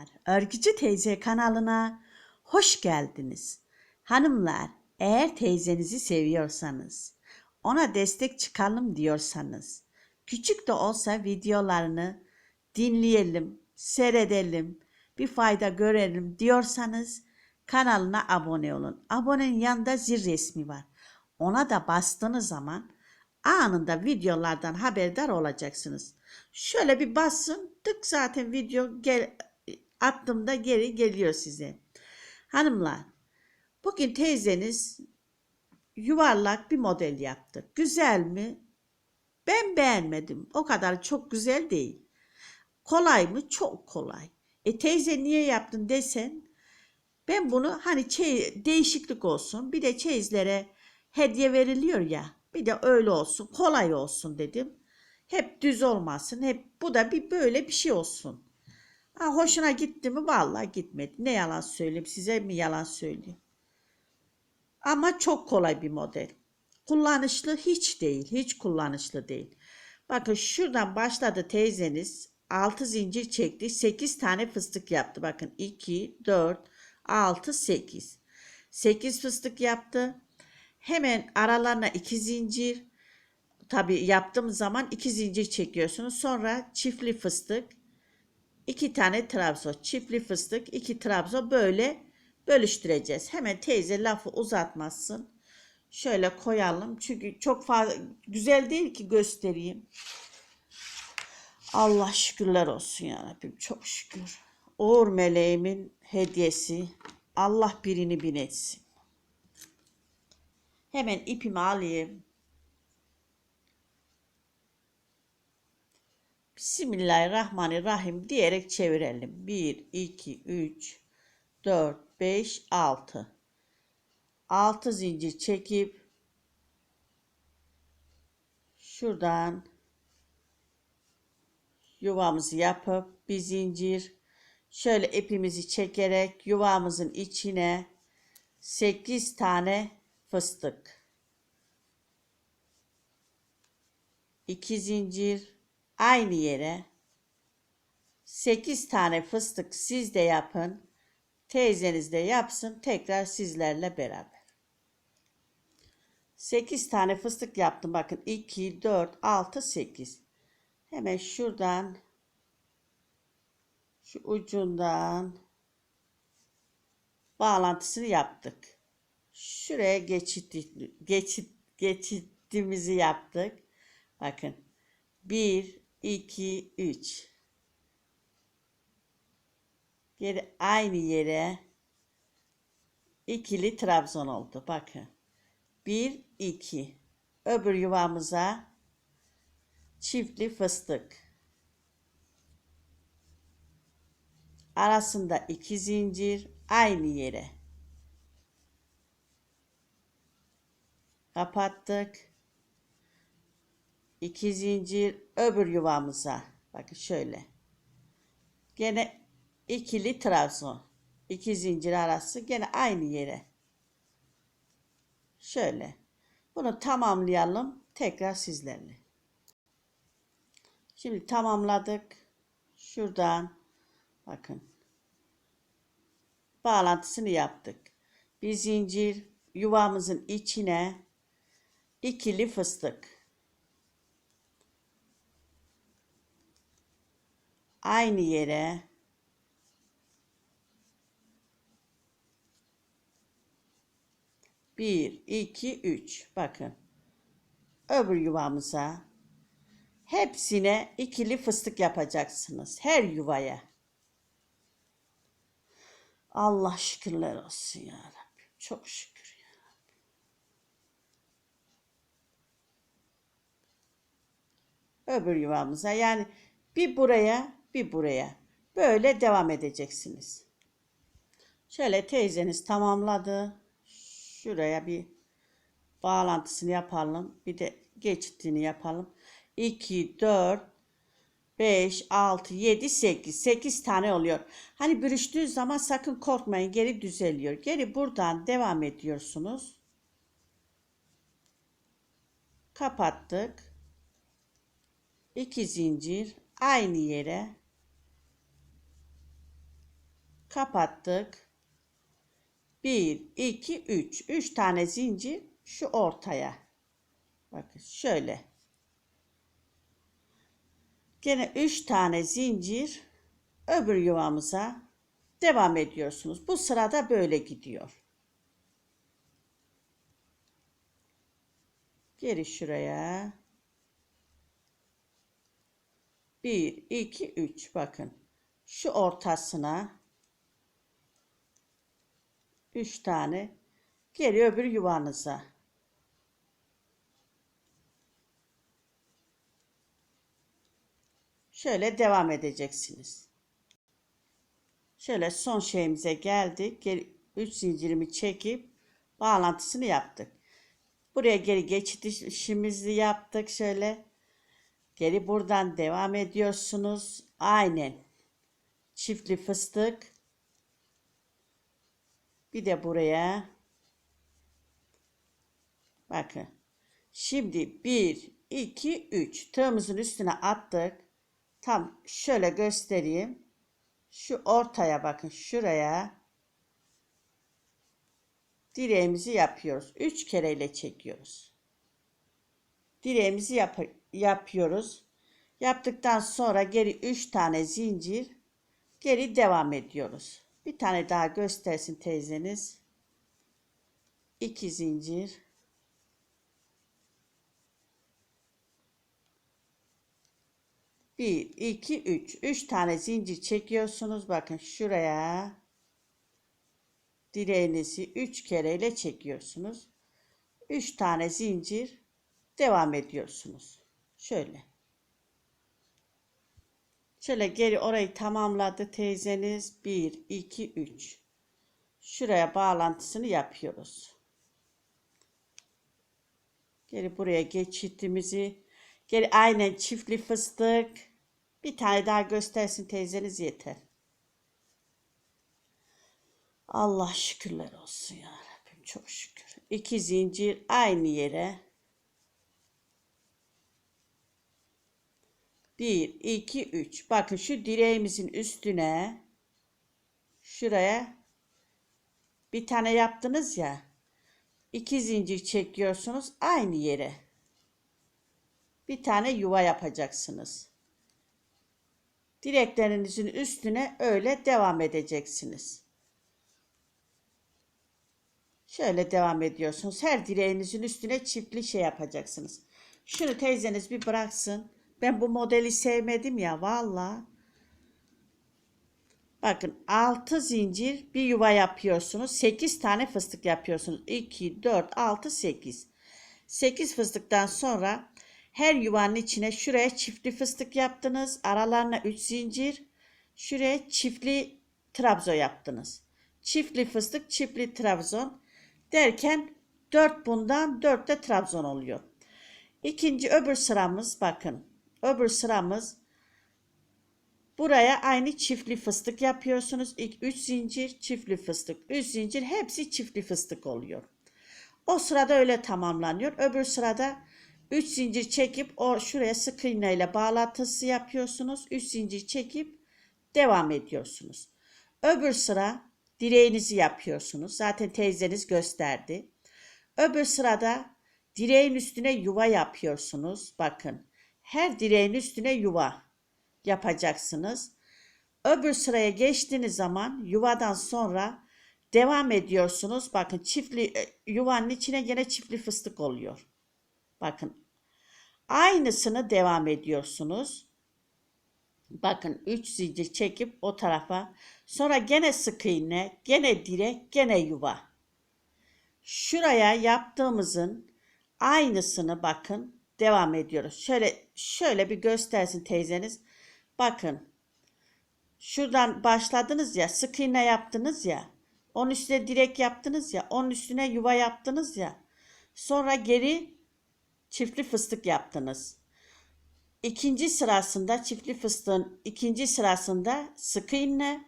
Hanımlar, Örgücü Teyze kanalına hoş geldiniz. Hanımlar, eğer teyzenizi seviyorsanız, ona destek çıkalım diyorsanız, küçük de olsa videolarını dinleyelim, seyredelim, bir fayda görelim diyorsanız kanalına abone olun. Abonenin yanında zil resmi var. Ona da bastığınız zaman anında videolardan haberdar olacaksınız. Şöyle bir basın tık zaten video gel, attığımda geri geliyor size. Hanımlar bugün teyzeniz yuvarlak bir model yaptı. Güzel mi? Ben beğenmedim. O kadar çok güzel değil. Kolay mı? Çok kolay. E teyze niye yaptın desen ben bunu hani çey- değişiklik olsun bir de çeyizlere hediye veriliyor ya bir de öyle olsun kolay olsun dedim. Hep düz olmasın hep bu da bir böyle bir şey olsun. Ha, hoşuna gitti mi? Vallahi gitmedi. Ne yalan söyleyeyim size mi yalan söyleyeyim. Ama çok kolay bir model. Kullanışlı hiç değil. Hiç kullanışlı değil. Bakın şuradan başladı teyzeniz. 6 zincir çekti. 8 tane fıstık yaptı. Bakın 2, 4, 6, 8. 8 fıstık yaptı. Hemen aralarına 2 zincir. Tabi yaptığım zaman 2 zincir çekiyorsunuz. Sonra çiftli fıstık. 2 tane trabzon. Çiftli fıstık, 2 trabzon böyle bölüştüreceğiz. Hemen teyze lafı uzatmasın. Şöyle koyalım. Çünkü çok fazla güzel değil ki göstereyim. Allah şükürler olsun ya Rabbim. Çok şükür. Uğur meleğimin hediyesi. Allah birini bin etsin. Hemen ipimi alayım. Bismillahirrahmanirrahim diyerek çevirelim. 1, 2, 3, 4, 5, 6. 6 zincir çekip şuradan yuvamızı yapıp bir zincir şöyle ipimizi çekerek yuvamızın içine 8 tane fıstık 2 zincir aynı yere 8 tane fıstık siz de yapın teyzeniz de yapsın tekrar sizlerle beraber 8 tane fıstık yaptım bakın 2 4 6 8 Hemen şuradan şu ucundan bağlantısını yaptık. Şuraya geçit geçit geçitimizi yaptık. Bakın 1 2 3 Geri aynı yere ikili trabzon oldu. Bakın. 1 2 öbür yuvamıza çiftli fıstık. Arasında iki zincir aynı yere. Kapattık. İki zincir öbür yuvamıza. Bakın şöyle. Gene ikili trabzon. İki zincir arası gene aynı yere. Şöyle. Bunu tamamlayalım tekrar sizlerle. Şimdi tamamladık. Şuradan bakın. Bağlantısını yaptık. Bir zincir yuvamızın içine ikili fıstık. Aynı yere bir, iki, üç. Bakın. Öbür yuvamıza Hepsine ikili fıstık yapacaksınız. Her yuvaya. Allah şükürler olsun ya Rabbim. Çok şükür ya Rabbim. Öbür yuvamıza yani bir buraya bir buraya. Böyle devam edeceksiniz. Şöyle teyzeniz tamamladı. Şuraya bir bağlantısını yapalım. Bir de geçitini yapalım. 2, 4, 5, 6, 7, 8. 8 tane oluyor. Hani bürüştüğü zaman sakın korkmayın. Geri düzeliyor. Geri buradan devam ediyorsunuz. Kapattık. 2 zincir aynı yere Kapattık. 1, 2, 3. 3 tane zincir şu ortaya. Bakın şöyle. Gene 3 tane zincir öbür yuvamıza devam ediyorsunuz. Bu sırada böyle gidiyor. Geri şuraya. 1, 2, 3 bakın. Şu ortasına 3 tane geri öbür yuvanıza. Şöyle devam edeceksiniz. Şöyle son şeyimize geldik. Geri 3 zincirimi çekip bağlantısını yaptık. Buraya geri geçişimizi yaptık şöyle. Geri buradan devam ediyorsunuz. Aynen. Çiftli fıstık. Bir de buraya. Bakın. Şimdi 1, 2, 3 tığımızın üstüne attık. Tam şöyle göstereyim. Şu ortaya bakın şuraya. Direğimizi yapıyoruz. 3 kereyle çekiyoruz. Direğimizi yap yapıyoruz. Yaptıktan sonra geri 3 tane zincir geri devam ediyoruz. Bir tane daha göstersin teyzeniz. 2 zincir. Bir, iki, üç. Üç tane zincir çekiyorsunuz. Bakın şuraya. Direğinizi üç kereyle çekiyorsunuz. Üç tane zincir devam ediyorsunuz. Şöyle. Şöyle geri orayı tamamladı teyzeniz. 1, 2, 3. Şuraya bağlantısını yapıyoruz. Geri buraya geçitimizi. Geri aynen çiftli fıstık. Bir tane daha göstersin teyzeniz yeter. Allah şükürler olsun ya Rabbim çok şükür. İki zincir aynı yere. Bir, iki, üç. Bakın şu direğimizin üstüne şuraya bir tane yaptınız ya. iki zincir çekiyorsunuz aynı yere. Bir tane yuva yapacaksınız. Direklerinizin üstüne öyle devam edeceksiniz. Şöyle devam ediyorsunuz. Her direğinizin üstüne çiftli şey yapacaksınız. Şunu teyzeniz bir bıraksın. Ben bu modeli sevmedim ya valla. Bakın 6 zincir bir yuva yapıyorsunuz. 8 tane fıstık yapıyorsunuz. 2, 4, 6, 8. 8 fıstıktan sonra her yuvanın içine şuraya çiftli fıstık yaptınız. Aralarına 3 zincir. Şuraya çiftli trabzo yaptınız. Çiftli fıstık, çiftli trabzon derken 4 bundan 4 de trabzon oluyor. İkinci öbür sıramız bakın. Öbür sıramız buraya aynı çiftli fıstık yapıyorsunuz. İlk 3 zincir çiftli fıstık. 3 zincir hepsi çiftli fıstık oluyor. O sırada öyle tamamlanıyor. Öbür sırada 3 zincir çekip o şuraya sık iğne ile bağlantısı yapıyorsunuz. 3 zincir çekip devam ediyorsunuz. Öbür sıra direğinizi yapıyorsunuz. Zaten teyzeniz gösterdi. Öbür sırada direğin üstüne yuva yapıyorsunuz. Bakın her direğin üstüne yuva yapacaksınız. Öbür sıraya geçtiğiniz zaman yuvadan sonra devam ediyorsunuz. Bakın çiftli e, yuvanın içine yine çiftli fıstık oluyor. Bakın aynısını devam ediyorsunuz. Bakın 3 zincir çekip o tarafa sonra gene sık iğne, gene direk, gene yuva. Şuraya yaptığımızın aynısını bakın devam ediyoruz. Şöyle şöyle bir göstersin teyzeniz. Bakın. Şuradan başladınız ya, sık iğne yaptınız ya. Onun üstüne direk yaptınız ya, onun üstüne yuva yaptınız ya. Sonra geri çiftli fıstık yaptınız. İkinci sırasında çiftli fıstığın ikinci sırasında sık iğne,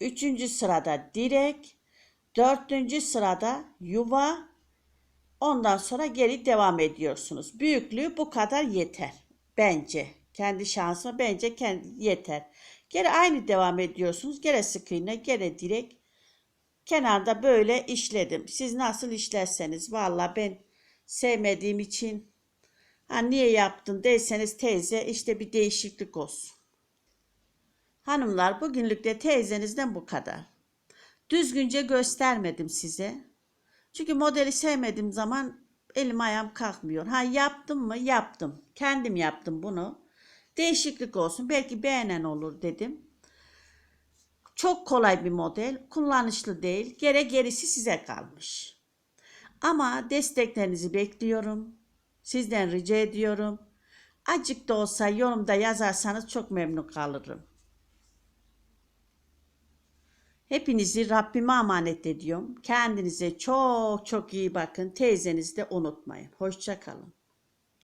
üçüncü sırada direk, dördüncü sırada yuva, ondan sonra geri devam ediyorsunuz. Büyüklüğü bu kadar yeter bence. Kendi şansıma bence kendi yeter. Gene aynı devam ediyorsunuz. Gene sık iğne, gene direkt kenarda böyle işledim. Siz nasıl işlerseniz valla ben sevmediğim için ha niye yaptın derseniz teyze işte bir değişiklik olsun. Hanımlar bugünlük de teyzenizden bu kadar. Düzgünce göstermedim size. Çünkü modeli sevmediğim zaman elim ayağım kalkmıyor. Ha yaptım mı? Yaptım. Kendim yaptım bunu. Değişiklik olsun. Belki beğenen olur dedim. Çok kolay bir model. Kullanışlı değil. Gere gerisi size kalmış. Ama desteklerinizi bekliyorum. Sizden rica ediyorum. Acık da olsa yorumda yazarsanız çok memnun kalırım. Hepinizi Rabbime emanet ediyorum. Kendinize çok çok iyi bakın. Teyzenizi de unutmayın. Hoşça kalın.